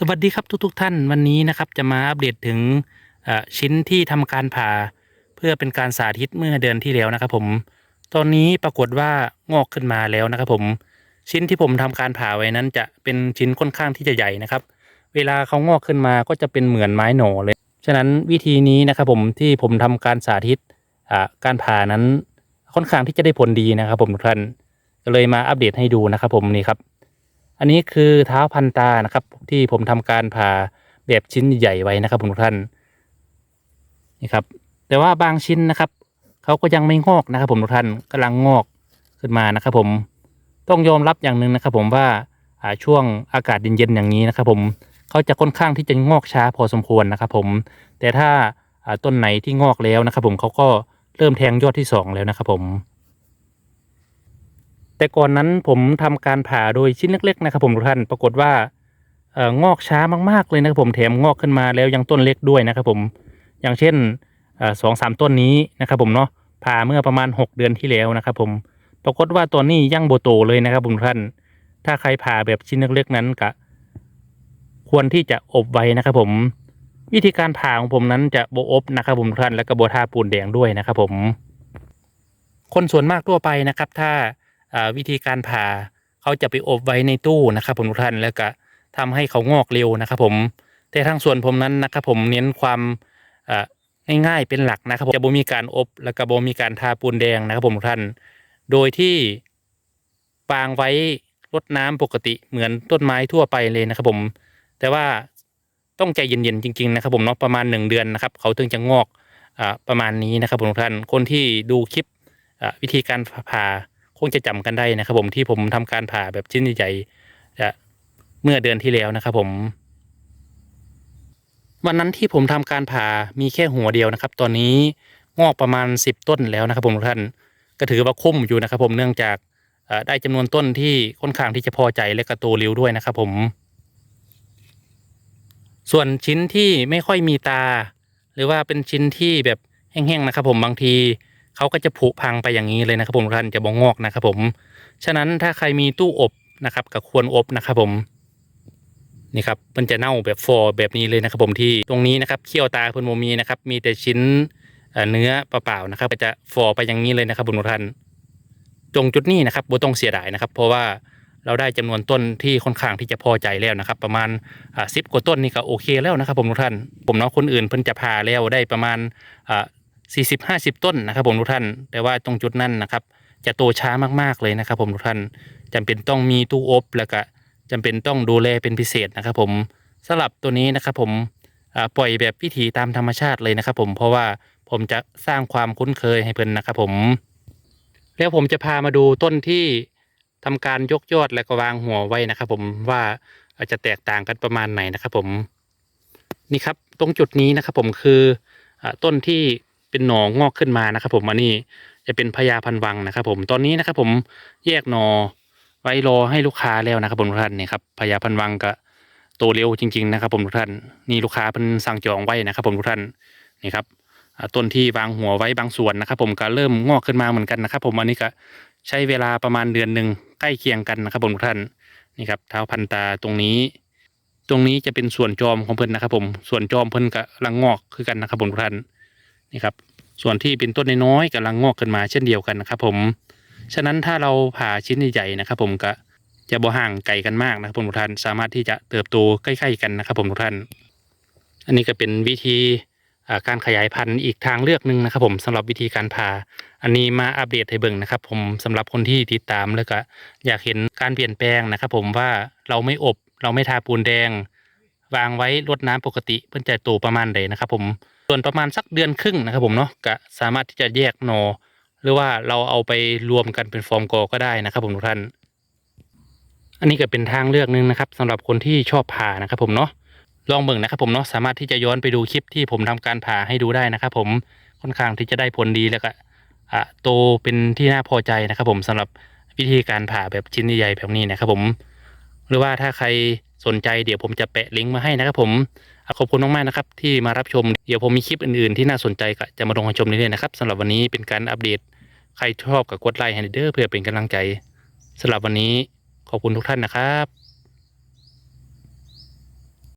สวัสดีครับทุกๆท่านวันนี้นะครับจะมาอัปเดตถึงชิ้นที่ทำการผ่าเพื่อเป็นการสาธิตเมื่อเดือนที่แล้วนะครับผม ตอนนี้ปรากฏว่างอกขึ้นมาแล้วนะครับผมชิ้นที่ผมทำการผ่าไว้นั้นจะเป็นชิ้นค่อนข้างที่จะใหญ่นะครับ เวลาเขางอกขึ้นมาก็จะเป็นเหมือนไม้หน่อเลย ฉะนั้นวิธีนี้นะครับผมที่ผมทำการสาธิตการผ่านั้นค่อนข้างที่จะได้ผลดีนะครับผมทุกท่านก็เลยมาอัปเดตให้ดูนะครับผมนี่ครับ อันนี้คือเท้าพันตานะครับ ที่ผมทำการผ่าแบบชิ้นใหญ่ไว้นะครับผมทุกท่านนี่ครับ แต่ว่าบางชิ้นนะครับเขาก็ยังไม่งอกนะครับ ผมทุกท่านกำลังงอกขึ้นมานะครับ ผมต้องยอมรับอย่างหนึ่งนะครับ ผมว่าช่วงอากาศเย็นๆอย่างนี้นะครับ ผมเขาจะค่อนข้างที่จะงอกช้าพอสมควรนะครับ ผม แต่ถ้าอ่าต้นไหนที่งอกแล้วนะครับ ผมเขาก็เริ่มแทงยอดที่สองแล้วนะครับ ผม แต่ก่อนนั้นผมทำการผ่าโดยชิ้นเล็ก ๆ นะครับ ผมทุกท่านปรากฏว่าเอ่องอกช้ามากๆเลยนะครับผมแถมงอกขึ้นมาแล้วยังต้นเล็กด้วยนะครับผมอย่างเช่นสองสามต้นนี้นะครับผมเนาะผ่าเมื่อประมาณ 6 เดือนที่แล้วนะครับผมปรากฏว่าตัวนี้ยังโบโตเลยนะครับผมทุกท่าน ถ้าใครผ่าแบบชิ้นเล็กๆนั้นก็ควรที่จะอบไว้นะครับผม วิธีการผ่าของผมนั้นจะโบอบนะครับผมทุกท่าน และก็โบทาปูนแดงด้วยนะครับผม คนส่วนมากทั่วไปนะครับ ถ้า วิธีการผ่าเขาจะไปอบไว้ในตู้นะครับผมทุกท่านแล้วก็ทำให้เขางอกเร็วนะครับผมแต่ทางส่วนผมนั้นนะครับผมเน้นความง่ายๆเป็นหลักนะครับผมจะบ่มีการอบแล้วก็บ่มีการทาปูนแดงนะครับผมทุกท่าน โดยที่ปางไว้รดน้ำปกติเหมือนต้นไม้ทั่วไปเลยนะครับผม แต่ว่าต้องใจเย็นๆจริง ๆ นะครับผมเนาะประมาณหนึ่งเดือนนะครับ เขาถึงจะงอกอประมาณนี้นะครับผมทุกท่านคนที่ดูคลิปวิธีการผ่า คงจะจำกันได้นะครับ ผมที่ผมทำการผ่าแบบชิ้นใหญ่จะเมื่อเดือนที่แล้วนะครับ ผม วันนั้นที่ผมทำการผ่ามีแค่หัวเดียวนะครับ ตอนนี้งอกประมาณ 10 ต้นแล้วนะครับ ผมท่านก็ถือว่าคุ้มอยู่นะครับ ผมเนื่องจากได้จำนวนต้นที่ค่อนข้างที่จะพอใจและกระตเร็วด้วยนะครับ ผม ส่วนชิ้นที่ไม่ค่อยมีตา หรือว่าเป็นชิ้นที่แบบแห้งๆนะครับ ผมบางที เขาก็จะผุพังไปอย่างนี้เลยนะครับผมท่านจะบองงอกนะครับผม ฉะนั้นถ้าใครมีตู้อบนะครับก็ควรอบนะครับผมนี่ครับมันจะเน่าแบบฟอร์แบบนี้เลยนะครับผมที่ตรงนี้นะครับเขี้ยวตาเพิ่นโมมีนะครับมีแต่ชิ้นเนื้อเปล่าๆนะครับจะฟอร์ไปอย่างนี้เลยนะครับผมทุกท่านตรงจุดนี้นะครับบ่ต้องเสียดายนะครับ เพราะว่าเราได้จำนวนต้นที่ค่อนข้างที่จะพอใจแล้วนะครับ ประมาณสิบกว่าต้นนี่ก็โอเคแล้วนะครับผมทุกท่าน ผมเนาะคนอื่นเพิ่นจะพาแล้วได้ประมาณ อ่าสี่สิบห้าสิบต้นนะครับผมทุกท่าน แต่ว่าตรงจุดนั้นนะครับ จะโตช้ามากๆเลยนะครับ ผมทุกท่านจำเป็นต้องมีตู้อบแล้วก็จำเป็นต้องดูแลเป็นพิเศษนะครับ ผมสลับตัวนี้นะครับ ผมปล่อยแบบวิถีตามธรรมชาติเลยนะครับ ผมเพราะว่าผมจะสร้างความคุ้นเคยให้เพิ่นนะครับ ผม แล้วผมจะพามาดูต้นที่ทำการยกยอดและก็วางหัวไว้นะครับ ผมว่าจะแตกต่างกันประมาณไหนนะครับ ผมนี่ครับตรงจุดนี้นะครับ ผมคือต้นที่ เป็นหนองอกขึ้นมานะครับ ผมอันนี้จะเป็นพญาพันวังนะครับ ผมตอนนี้นะครับ ผมแยกหนอไว้รอให้ลูกค้าแล้วนะครับ ผมทุกท่านนี่ครับพญาพันวังก็โตเร็วจริง ๆ นะครับ ผมทุกท่านนี่ลูกค้าเพิ่นสั่งจองไว้นะครับ ผมทุกท่านนี่ครับต้นที่วางหัวไว้บางส่วนนะครับ ผมก็เริ่มงอกขึ้นมาเหมือนกันนะครับ ผมอันนี้ก็ใช้เวลาประมาณเดือนหนึ่งใกล้เคียงกันนะครับ ผมทุกท่านนี่ครับเท้าพันตาตรงนี้ ตรงนี้จะเป็นส่วนจอมของเพิ่นนะครับ ผมส่วนจอมเพิ่นกำลังงอกคือกันนะครับผมทุกท่าน นี่ครับส่วนที่เป็นต้นน้อยๆกำลังงอกขึ้นมาเช่นเดียวกันนะครับผมฉะนั้นถ้าเราผ่าชิ้นใหญ่ๆนะครับ ผมก็จะบ่ห่างไกลกันมากนะครับผมทุกท่านสามารถที่จะเติบโตใกล้ๆกันนะครับ ผมทุกท่าน อันนี้ก็เป็นวิธีการขยายพันธุ์อีกทางเลือกหนึ่งนะครับ ผมสำหรับวิธีการผ่าอันนี้มาอัปเดตให้เบิ่งนะครับ ผมสำหรับคนที่ติดตามแล้วก็อยากเห็นการเปลี่ยนแปลงนะครับ ผมว่าเราไม่อบเราไม่ทาปูนแดง วางไว้รดน้ำปกติเพื่อจะโตประมาณใดนะครับ ผม ส่วนประมาณสักเดือนครึ่งนะครับผมเนาะก็สามารถที่จะแยกหนอหรือว่าเราเอาไปรวมกันเป็นฟอร์มกอก็ได้นะครับผมทุกท่าน อันนี้ก็เป็นทางเลือกหนึ่งนะครับสำหรับคนที่ชอบผ่านะครับผมเนาะลองเบิ่งนะครับผมเนาะสามารถที่จะย้อนไปดูคลิปที่ผมทำการผ่าให้ดูได้นะครับผมค่อนข้างที่จะได้ผลดีแล้วก็อะโตเป็นที่น่าพอใจนะครับผมสำหรับวิธีการผ่าแบบชิ้นใหญ่ๆแบบนี้นะครับผม หรือว่าถ้าใคร สนใจเดี๋ยวผมจะแปะลิงก์มาให้นะครับผมขอบคุณมากๆนะครับที่มารับชมเดี๋ยวผมมีคลิปอื่นๆที่น่าสนใจก็จะมาลงให้ชมเรื่อยๆนะครับสำหรับวันนี้เป็นการอัปเดต ใครชอบก็กดไลค์ให้เด้อเพื่อเป็นกำลังใจสำหรับวันนี้ขอบคุณทุกท่านนะครับ